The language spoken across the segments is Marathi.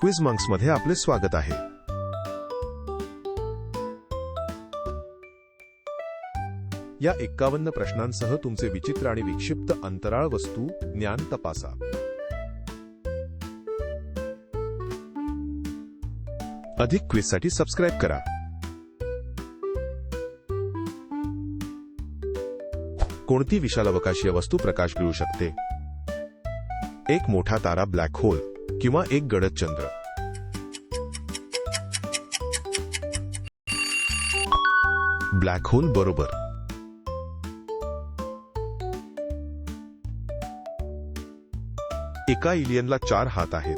क्विज मंक्समध्ये आपले स्वागत आहे. या एक्कावन्न प्रश्नांसह तुमचे विचित्र आणि विक्षिप्त अंतराळ वस्तू ज्ञान तपासा. अधिक क्विजसाठी सबस्क्राईब करा. कोणती विशाल अवकाशीय वस्तू प्रकाश गिळू शकते? एक मोठा तारा ब्लॅक होल. किंवा एक गडद चंद्र. ब्लॅक होल बरोबर. एका इलियनला चार हात आहेत.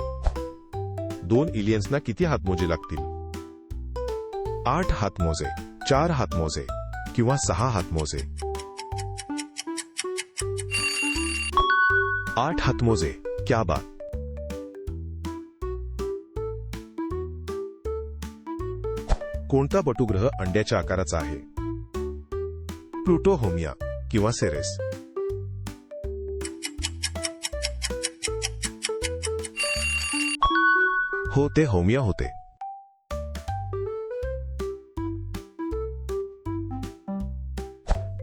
दोन इलियन्सना किती हातमोजे लागतील? आठ हातमोजे चार हातमोजे किंवा सहा हातमोजे आठ हातमोजे क्या बात. कोणता बटुग्रह अंड्याच्या आकाराचा आहे? प्लुटो होमिया किंवा सेरेस. हो ते होमिया होते.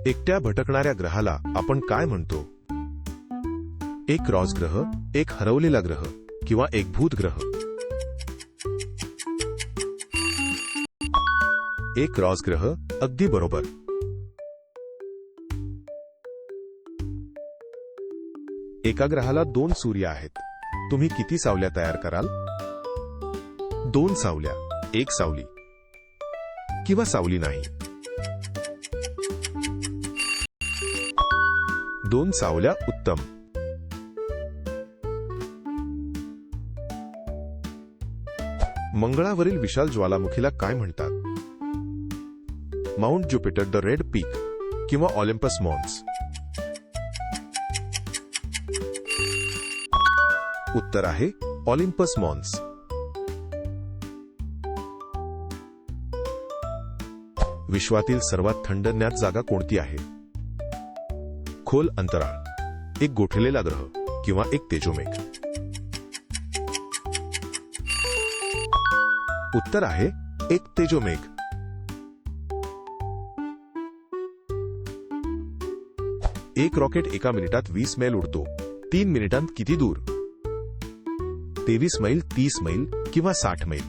एकट्या भटकणाऱ्या ग्रहाला आपण काय म्हणतो? एक क्रॉस ग्रह एक हरवलेला ग्रह किंवा एक भूत ग्रह. एक क्रॉस ग्रह अगदी बरोबर. एका ग्रहाला दोन सूर्य आहेत. तुम्ही किती सावल्या तयार कराल? दोन सावल्या एक सावली. किंवा सावली नाही. दोन सावल्या उत्तम. मंगळावरील विशाल ज्वालामुखीला काय म्हणतात? Mount Jupiter the Red Peak किंवा ऑलिम्पस मॉन्स उत्तर आहे ऑलिम्पस मॉन्स विश्वातील सर्वात थंड ज्ञात जागा कोणती आहे? खोल अंतराळ एक गोठलेला ग्रह किंवा एक तेजोमेघ. उत्तर आहे एक तेजोमेघ. एक रॉकेट एका मिनिटात वीस मैल उडतो. तीन मिनिटांत किती दूर? तेवीस मैल तीस मैल किंवा साठ मैल.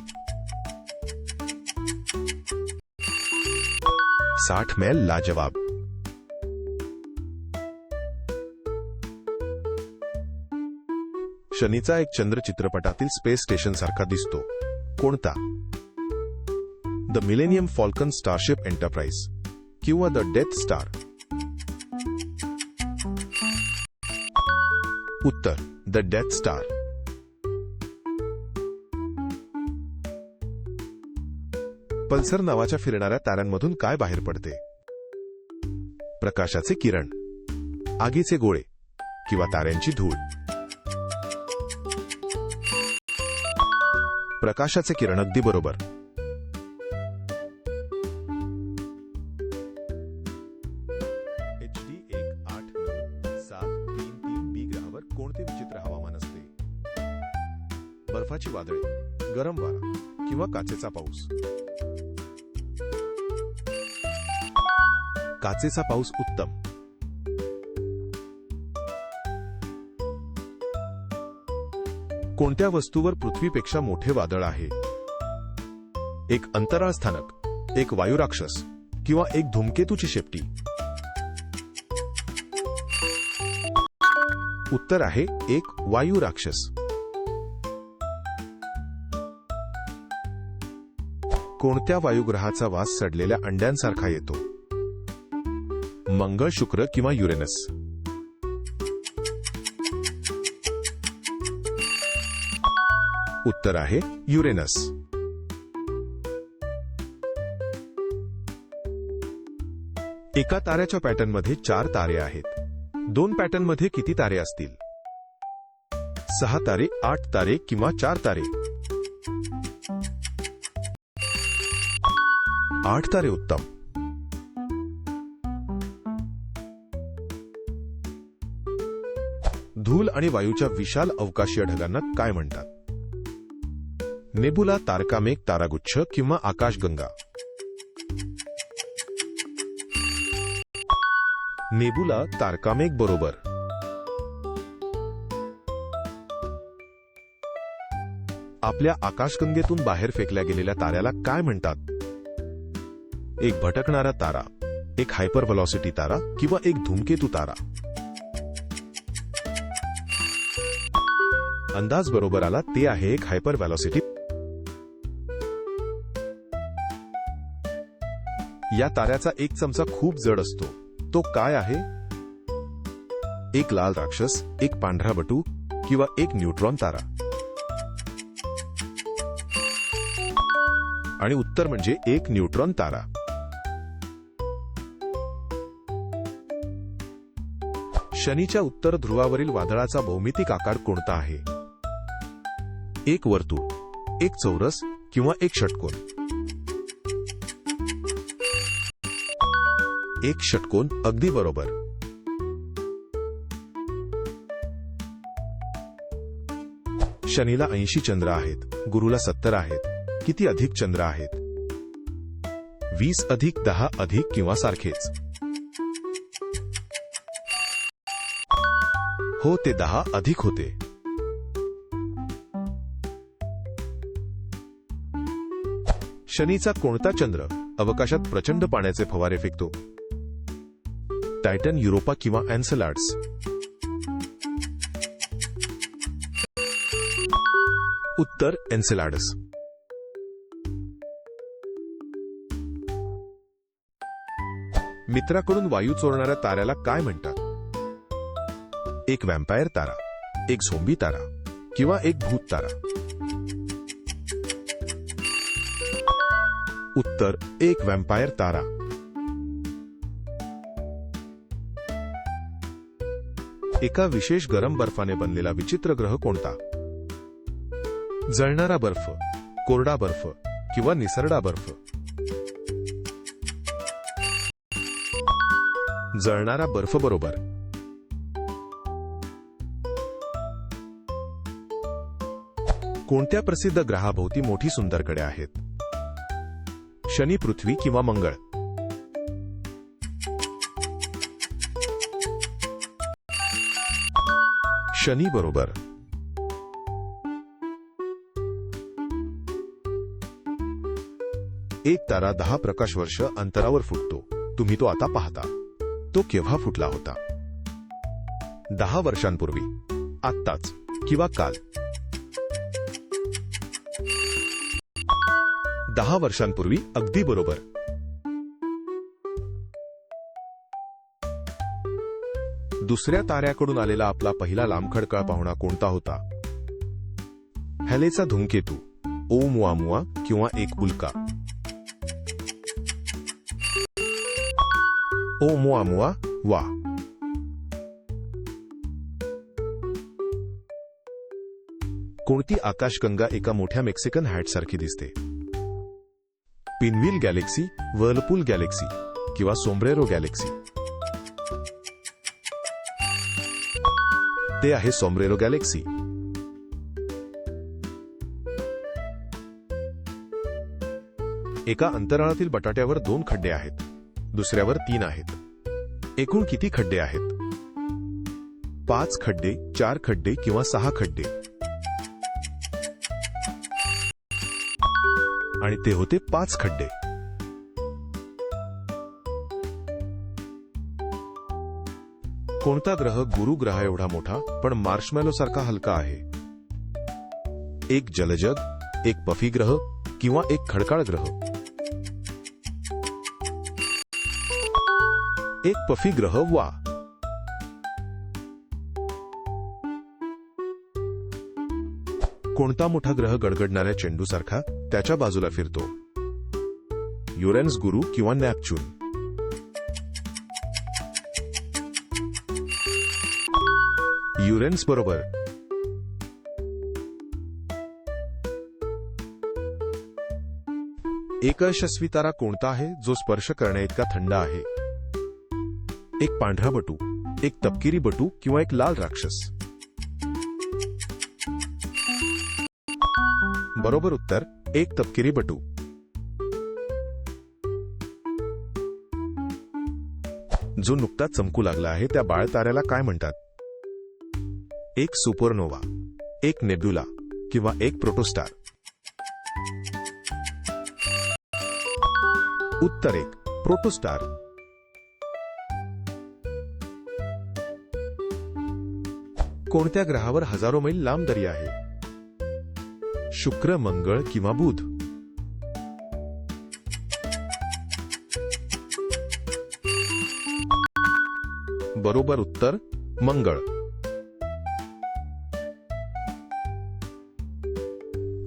साठ मैल लाजवाब. शनीचा एक चंद्र चित्रपटातील स्पेस स्टेशन सारखा दिसतो. कोणता? The Millennium Falcon starship Enterprise किंवा द डेथ स्टार. उत्तर द डेथ स्टार पल्सर नावाच्या फिरणाऱ्या ताऱ्यांमधून काय बाहेर पडते? प्रकाशाचे किरण आगीचे गोळे किंवा ताऱ्यांची धूळ. प्रकाशाचे किरण अगदी बरोबर. बर्फाची वादळे गरम वारा किंवा काचेचा पाऊस. काचेचा पाऊस उत्तम. कोणत्या वस्तूवर पृथ्वीपेक्षा मोठे वादळ आहे? एक अंतराळ स्थानक एक वायुराक्षस किंवा एक धूमकेतूची शेपटी? उत्तर आहे एक वायू राक्षस. कोणत्या वायुग्रहाचा वास सडलेल्या अंड्यांसारखा येतो? मंगळ शुक्र किंवा युरेनस? उत्तर आहे युरेनस. एका ताऱ्याच्या पॅटर्नमध्ये चार तारे आहेत. दोन पॅटर्नमध्ये किती तारे असतील? सहा तारे आठ तारे किंवा चार तारे? आठ तारे उत्तम. धूल आणि वायूच्या विशाल अवकाशीय ढगांना काय म्हणतात? नेबुला तारकामेघ तारागुच्छ किंवा आकाशगंगा. नेबुला तारकामेघ बरोबर. आपल्या आकाशगंगेतून बाहेर फेकल्या गेलेल्या ताऱ्याला काय म्हणतात? एक भटकणारा तारा एक हायपर व्हलॉसिटी तारा किंवा एक धूमकेतू तारा. अंदाज बरोबर आला ते आहे एक हायपर व्हॅलॉसिटी या ताऱ्याचा एक चमचा खूप जड असतो. तो काय आहे? एक लाल राक्षस एक पांढरा बटू किंवा एक न्यूट्रॉन तारा. आणि उत्तर म्हणजे एक न्यूट्रॉन तारा. शनीच्या उत्तर ध्रुवावरील वादळाचा भौमितिक आकार कोणता आहे? एक वर्तुळ एक चौरस किंवा एक षटकोन? एक षटकोन अगदी बरोबर. शनीला ऐंशी चंद्र आहेत गुरुला सत्तर आहेत किती अधिक चंद्र आहेत? वीस अधिक दहा अधिक किंवा सारखेच. हो ते दहा अधिक होते. शनीचा कोणता चंद्र अवकाशात प्रचंड पाण्याचे फवारे फेकतो? टायटन युरोपा किंवा अँसलार्ड्स उत्तर एन्सेलाडस. मित्राकडून वायू चोरणाऱ्या ताऱ्याला काय म्हणतात? एक वॅम्पायर तारा एक झोंबी तारा किंवा एक भूत तारा. उत्तर एक वॅम्पायर तारा. एका विशेष गरम बर्फाने बनलेला विचित्र ग्रह कोणता? जळणारा बर्फ कोरडा बर्फ किंवा निसरडा बर्फ? जळणारा बर्फ बरोबर. कोणत्या प्रसिद्ध ग्रहाभोवती मोठी सुंदरकडे आहेत? शनी पृथ्वी किंवा मंगळ? शनी बरोबर. एक तारा दहा प्रकाश वर्ष अंतरावर फुटतो. तुम्ही तो आता पाहता. तो केव्हा फुटला होता? दहा वर्षांपूर्वी आत्ताच किंवा काल? दहा वर्षांपूर्वी अगदी बरोबर. दुसऱ्या ताऱ्याकडून आलेला आपला पहिला लांबखडकळ पाहुणा कोणता होता? हॅलेचा धूमकेतू ओ मुआ मुआ किंवा एक उल्का ओ मुआ मुआ वा. कोणती आकाशगंगा एका मोठ्या मेक्सिकन हॅटसारखी दिसते? पिनव्हील गॅलेक्सी वर्लपूल गॅलेक्सी किंवा सोम्ब्रेरो गॅलेक्सी. ते आहे सोम्ब्रेरो गॅलेक्सी. एका अंतराळातील बटाट्यावर दोन खड्डे आहेत. दुसऱ्यावर तीन आहेत. एकूण किती खड्डे आहेत? पाच खड्डे चार खड्डे किंवा सहा खड्डे. आणि ते होते पाच खड्डे. कोणता ग्रह गुरु ग्रह एवढा मोठा पण मार्शमॅलो सारखा हलका आहे? एक जलजग एक पफी ग्रह किंवा एक खडकाळ ग्रह? एक पफी ग्रह वा. कोणता मोठा ग्रह गडगडणाऱ्या चेंडूसारखा त्याच्या बाजूला फिरतो? युरेन्स गुरु किंवा नॅपच्यून? युरेन्स बरोबर. एक यशस्वी तारा कोणता आहे जो स्पर्श करण्या इतका थंड आहे? एक पांढरा बटू एक तपकिरी बटू किंवा एक लाल राक्षस? बरोबर उत्तर एक तपकिरी बटू. जो नुकताच चमकू लागला आहे त्या बाळ ताऱ्याला काय म्हणतात? एक सुपरनोवा एक नेब्युला किंवा एक प्रोटोस्टार. उत्तर एक प्रोटोस्टार. कोणत्या ग्रहावर हजारो मैल लांब दरी आहे? शुक्र मंगळ किंवा बुध. बरोबर उत्तर मंगळ.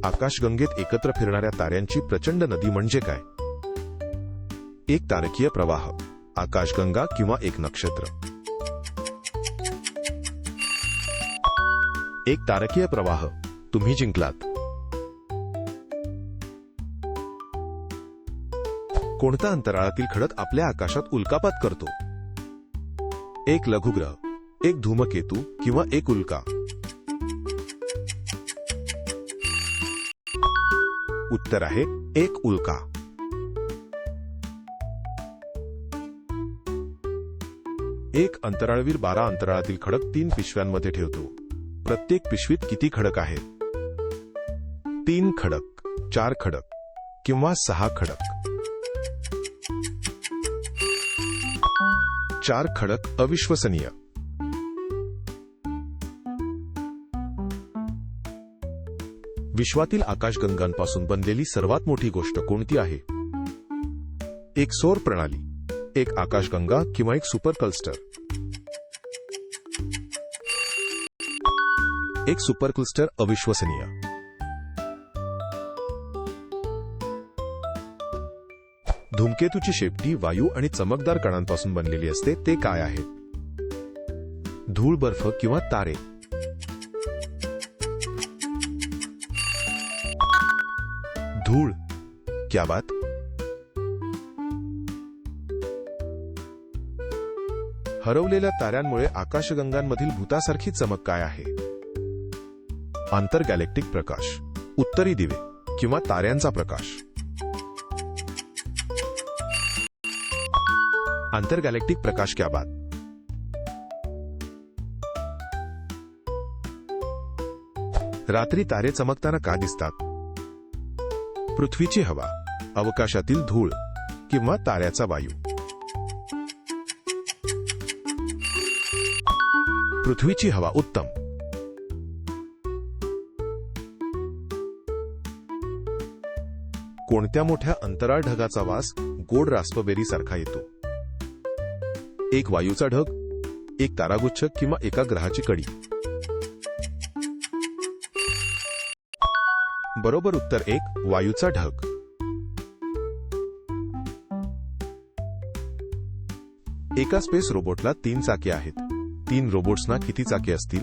आकाशगंगेत एकत्र फिरणाऱ्या ताऱ्यांची प्रचंड नदी म्हणजे काय? एक तारकीय प्रवाह आकाशगंगा किंवा एक नक्षत्र. एक तारकीय प्रवाह तुम्ही जिंकलात. कोणता अंतराळातील खडक आपल्या आकाशात उल्कापात करतो? एक लघुग्रह एक धूमकेतू किंवा एक उल्का. उत्तर आहे एक उल्का. एक अंतराळवीर बारा अंतराळातील खडक तीन पिशव्यांमध्ये ठेवतो. प्रत्येक पिशवीत किती खडक आहेत? तीन खडक चार खडक किंवा सहा खडक. चार खडक अविश्वसनीय. विश्वातील आकाशगंगांपासून बनलेली सर्वात मोठी गोष्ट कोणती आहे? एक सौर प्रणाली एक आकाशगंगा किंवा एक सुपर क्लस्टर. एक सुपर क्लस्टर अविश्वसनीय. धूमकेतूची शेपटी वायू आणि चमकदार कणांपासून बनलेली असते ते काय आहे? धूळ बर्फ किंवा तारे. धूळ. क्या बात? हरवलेल्या ताऱ्यांमुळे आकाशगंगांमधील भूतासारखी चमक काय आहे? आंतरगॅलेक्टिक प्रकाश. उत्तरी दिवे किंवा ताऱ्यांचा प्रकाश. आंतरगॅलेक्टिक प्रकाश क्या बात? रात्री तारे चमकताना का दिसतात? पृथ्वीची हवा अवकाशातील धूळ किंवा ताऱ्याचा वायू. पृथ्वीची हवा उत्तम. कोणत्या मोठ्या अंतराळ ढगाचा वास गोड रास्पबेरी सारखा येतो? एक वायूचा ढग एक तारागुच्छ किंवा एका ग्रहाची कडी. बरोबर उत्तर एक वायूचा ढग. एका स्पेस रोबोटला तीन चाके आहेत. तीन रोबोट्सना किती चाके असतील?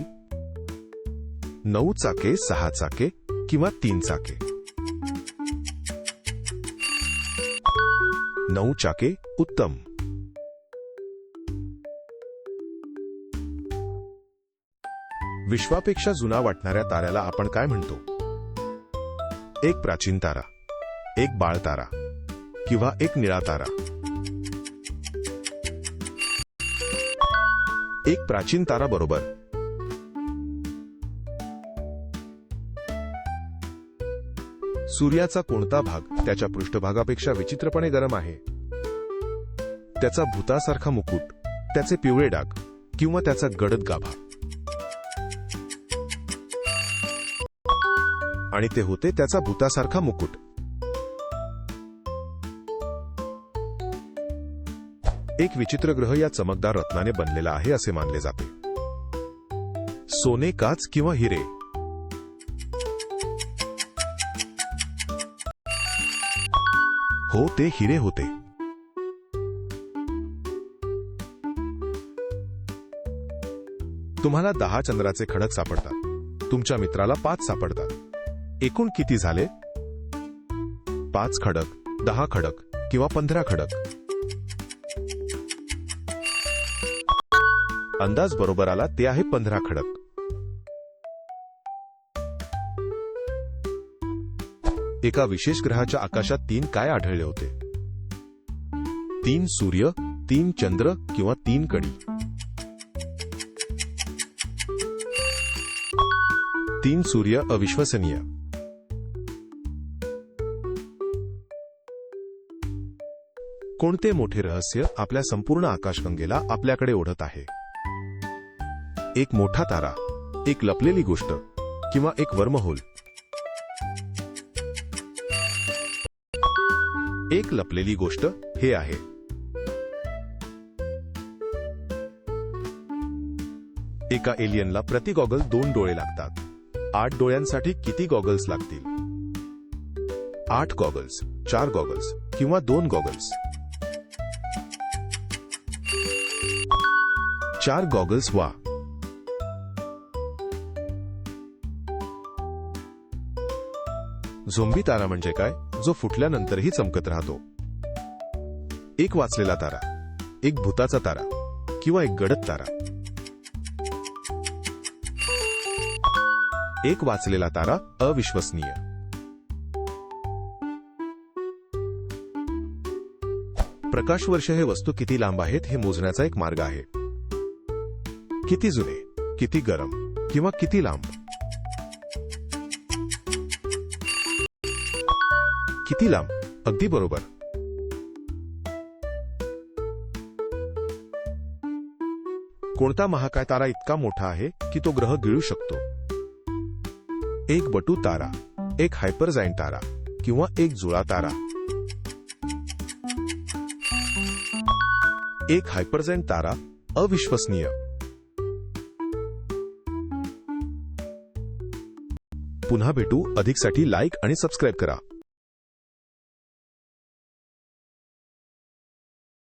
नऊ चाके सहा चाके किंवा तीन चाके. नऊ चाके उत्तम. विश्वापेक्षा जुना वाटणाऱ्या ताऱ्याला आपण काय म्हणतो? एक प्राचीन तारा एक बाळ तारा किंवा एक निळा तारा. एक प्राचीन तारा बरोबर. सूर्याचा कोणता भाग त्याच्या पृष्ठभागापेक्षा विचित्रपणे गरम आहे? त्याचा भूतासारखा मुकुट त्याचे पिवळे डाग किंवा त्याचा गडद गाभा. आणि ते होते त्याचा भूतासारखा मुकुट. एक विचित्र ग्रह या चमकदार रत्नाने बनलेला आहे असे मानले जाते. सोने काच किंवा हिरे. हो ते हिरे होते. तुम्हाला दहा चंद्राचे खडक सापडतात. तुमच्या मित्राला पाच सापडतात. एकूण किती झाले? पाच खडक दहा खडक किंवा पंधरा खडक. अंदाज बरोबर आला ते आहे पंधरा खडक. एका विशेष ग्रहाच्या आकाशात तीन काय आढळले होते? तीन सूर्य तीन चंद्र किंवा तीन कडी. तीन सूर्य अविश्वसनीय. कोणते मोठे रहस्य आपल्या संपूर्ण आकाशगंगेला आपल्याकडे ओढत आहे? एक मोठा तारा एक लपलेली गोष्ट किंवा एक वर्महोल. एक लपलेली गोष्ट हे आहे. एका एलियनला प्रति गॉगल दोन डोळे लागतात. आठ डोळ्यांसाठी किती गॉगल्स लागतील? आठ गॉगल्स चार गॉगल्स किंवा दोन गॉगल्स. चार गॉगल्स वा झोंबी तारा म्हणजे काय? जो फुटल्यानंतरही चमकत राहतो. एक वाचलेला तारा एक भूताचा तारा किंवा एक गडद तारा. एक वाचलेला तारा अविश्वसनीय. प्रकाश वर्ष हे वस्तू किती लांब आहेत हे मोजण्याचा एक मार्ग आहे. किती जुने किती गरम किंवा किती लांब? किती लांब? अगदी बरोबर. कोणता महाकाय तारा इतका मोठा आहे की तो ग्रह गिळू शकतो? एक बटू तारा एक हायपरझाईन तारा किंवा एक जुळा तारा. एक हायपरझाईन तारा अविश्वसनीय. पुन्हा भेटू. अधिकसाठी लाईक आणि सबस्क्राईब करा.